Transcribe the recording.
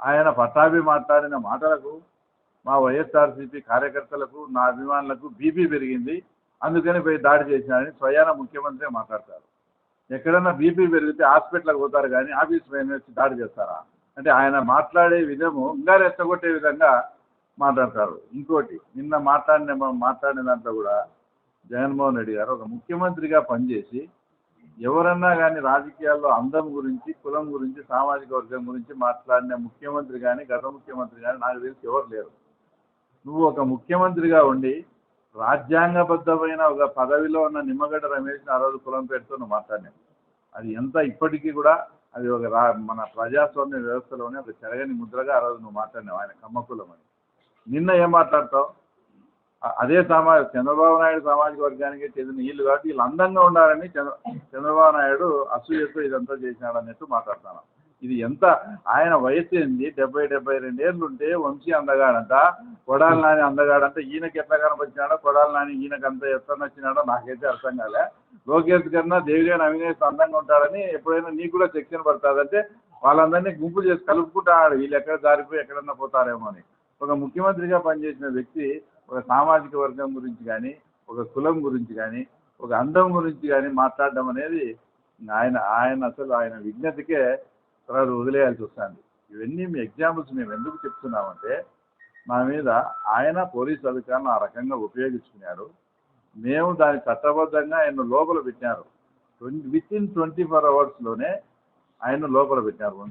ఆయన పట్టాభి మాట్లాడిన మాటలకు మా వైఎస్ఆర్సీపీ కార్యకర్తలకు నా అభిమానులకు బీపీ పెరిగింది. అందుకని పోయి దాడి చేసినారని స్వయాన ముఖ్యమంత్రి మాట్లాడతారు. ఎక్కడన్నా బీపీ పెరిగితే హాస్పిటల్కి పోతారు కానీ ఆఫీస్ పైన వచ్చి దాడి చేస్తారా? అంటే ఆయన మాట్లాడే విధము ఇంకా రెచ్చగొట్టే విధంగా మాట్లాడతారు. ఇంకోటి నిన్న మాట్లాడిన మాట్లాడిన దాంట్లో కూడా జగన్మోహన్ రెడ్డి గారు ఒక ముఖ్యమంత్రిగా పనిచేసి ఎవరన్నా కానీ రాజకీయాల్లో అందం గురించి కులం గురించి సామాజిక వర్గం గురించి మాట్లాడిన ముఖ్యమంత్రి కానీ గత ముఖ్యమంత్రి కానీ నాకు తెలిసి ఎవరు లేరు. నువ్వు ఒక ముఖ్యమంత్రిగా ఉండి రాజ్యాంగబద్ధమైన ఒక పదవిలో ఉన్న నిమ్మగడ్డ రమేష్ ఆ రోజు కులం పేరుతో నువ్వు మాట్లాడినావు. అది ఎంత ఇప్పటికీ కూడా అది ఒక రా మన ప్రజాస్వామ్య వ్యవస్థలోనే ఒక చెరగని ముద్రగా ఆ రోజు నువ్వు మాట్లాడినావు ఆయన కమ్మకులం అని. నిన్న ఏం మాట్లాడతావు? అదే సమా చంద్రబాబు నాయుడు సామాజిక వర్గానికి చెందిన వీళ్ళు కాబట్టి వీళ్ళు అందంగా ఉండాలని చంద్ర చంద్రబాబు నాయుడు అసూయతో ఇదంతా చేసినాడు అన్నట్టు మాట్లాడుతున్నాను ఇది ఎంత ఆయన వయసు ఏంది? డెబ్బై డెబ్బై రెండు ఏళ్ళు ఉంటే వంశీ అందగాడంట కొడాలి నాని అందగాడంట ఈయనకి ఎట్లా కనపరిచినాడో కొడాలి నాని ఈయనకి అంత ఎట్లా నచ్చినాడో నాకైతే అర్థం కాలే. లోకేష్ కన్నా దేవిగాని అవినేష్ అందంగా ఉంటాడని ఎప్పుడైనా నీకు కూడా సెక్షన్ పడుతుందంటే వాళ్ళందరినీ గుంపు చేసి కలుపుకుంటాడు. వీళ్ళు ఎక్కడ జారిపోయి ఎక్కడన్నా పోతారేమో అని. ఒక ముఖ్యమంత్రిగా పనిచేసిన వ్యక్తి ఒక సామాజిక వర్గం గురించి కానీ ఒక కులం గురించి కానీ ఒక అందం గురించి కానీ మాట్లాడడం అనేది ఆయన ఆయన అసలు ఆయన విజ్ఞతకే తర్వాత వదిలేయాల్సి వస్తుంది. ఇవన్నీ మీ ఎగ్జాంపుల్స్ మేము ఎందుకు చెప్తున్నామంటే మా మీద ఆయన పోలీస్ అధికారులను ఆ రకంగా ఉపయోగించుకున్నారు. మేము దాని చట్టబద్ధంగా ఆయన లోపల పెట్టినారు. Twenty with in twenty four అవర్స్లోనే ఆయన లోపల పెట్టినారు.